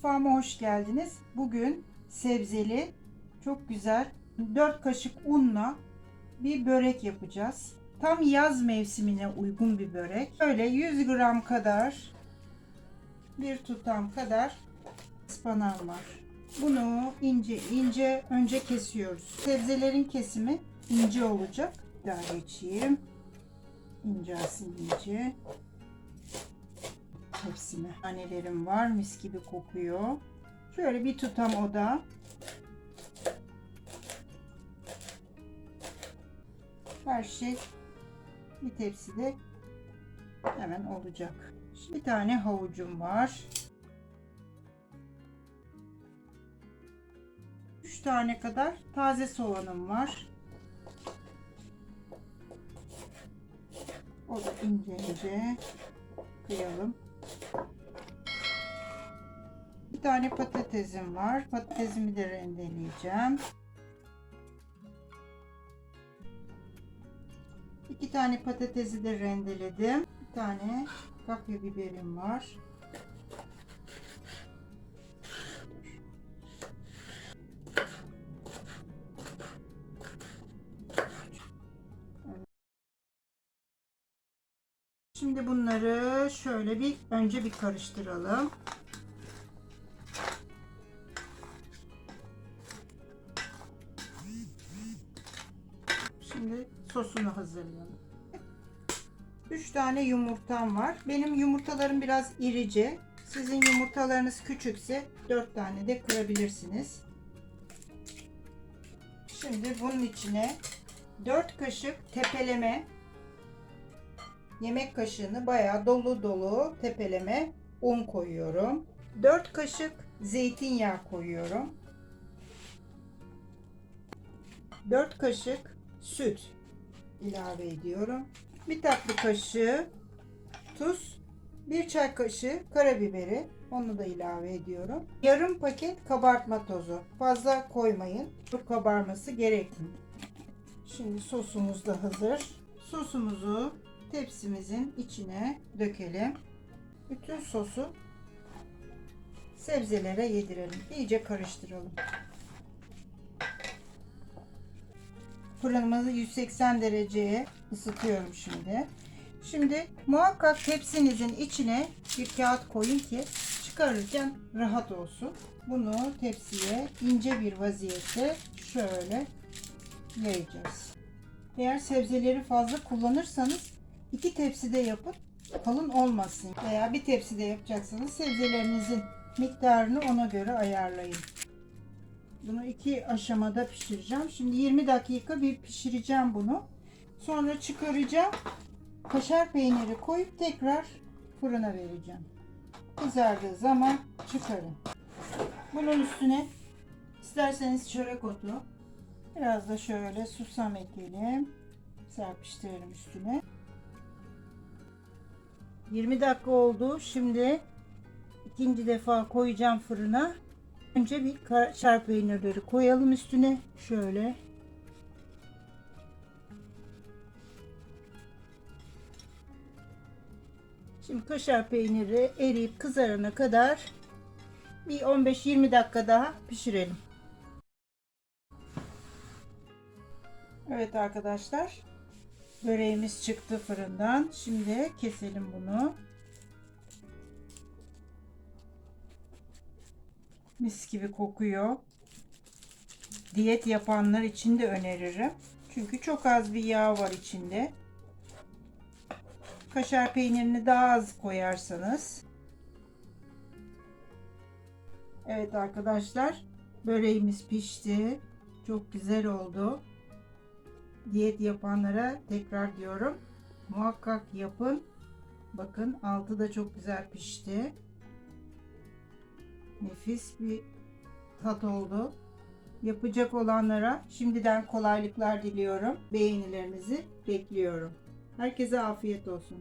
Mutfağıma hoş geldiniz. Bugün sebzeli, çok güzel 4 kaşık unla bir börek yapacağız. Tam yaz mevsimine uygun bir börek. Böyle 100 gram kadar bir tutam kadar ıspanağım var. Bunu ince ince önce kesiyoruz. Sebzelerin kesimi ince olacak. Daha geçeyim. İnce ince. Hepsine. Annelerim var mis gibi kokuyor. Şöyle bir tutam o da. Her şey bir tepside hemen olacak. Şimdi bir tane havucum var. 3 tane kadar taze soğanım var. O da ince ince kıyalım. Bir tane patatesim var. Patatesimi de rendeleyeceğim. İki tane patatesi de rendeledim. Bir tane kapya biberim var. Şimdi bunları şöyle bir önce bir karıştıralım. Sosunu hazırlayalım. 3 tane yumurtam var. Benim yumurtalarım biraz irice. Sizin yumurtalarınız küçükse 4 tane de kırabilirsiniz. Şimdi bunun içine 4 kaşık tepeleme yemek kaşığını bayağı dolu dolu tepeleme un koyuyorum. 4 kaşık zeytinyağı koyuyorum. 4 kaşık süt ilave ediyorum. Bir tatlı kaşığı tuz, bir çay kaşığı karabiberi onu da ilave ediyorum. Yarım paket kabartma tozu. Fazla koymayın. Çok kabarması gerekmiyor. Şimdi sosumuz da hazır. Sosumuzu tepsimizin içine dökelim. Bütün sosu sebzelere yedirelim. İyice karıştıralım. Fırınımızı 180 dereceye ısıtıyorum şimdi. Şimdi muhakkak tepsinizin içine bir kağıt koyun ki çıkarırken rahat olsun. Bunu tepsiye ince bir vaziyette şöyle yayacağız. Eğer sebzeleri fazla kullanırsanız iki tepside yapıp kalın olmasın. Veya bir tepside yapacaksanız sebzelerinizin miktarını ona göre ayarlayın. Bunu iki aşamada pişireceğim. Şimdi 20 dakika bir pişireceğim bunu. Sonra çıkaracağım. Kaşar peyniri koyup tekrar fırına vereceğim. Kızardığı zaman çıkarın. Bunun üstüne isterseniz çörek otu, biraz da şöyle susam ekleyelim. Serpiştirelim üstüne. 20 dakika oldu. Şimdi ikinci defa koyacağım fırına. Önce bir kaşar peynirleri koyalım üstüne. Şöyle. Şimdi kaşar peyniri eriyip kızarana kadar bir 15-20 dakika daha pişirelim. Evet arkadaşlar. Böreğimiz çıktı fırından. Şimdi keselim bunu. Mis gibi kokuyor. Diyet yapanlar için de öneririm. Çünkü çok az bir yağ var içinde. Kaşar peynirini daha az koyarsanız. Evet arkadaşlar. Böreğimiz pişti. Çok güzel oldu. Diyet yapanlara tekrar diyorum. Muhakkak yapın. Bakın altı da çok güzel pişti. Nefis bir tat oldu. Yapacak olanlara şimdiden kolaylıklar diliyorum. Beğenilerinizi bekliyorum. Herkese afiyet olsun.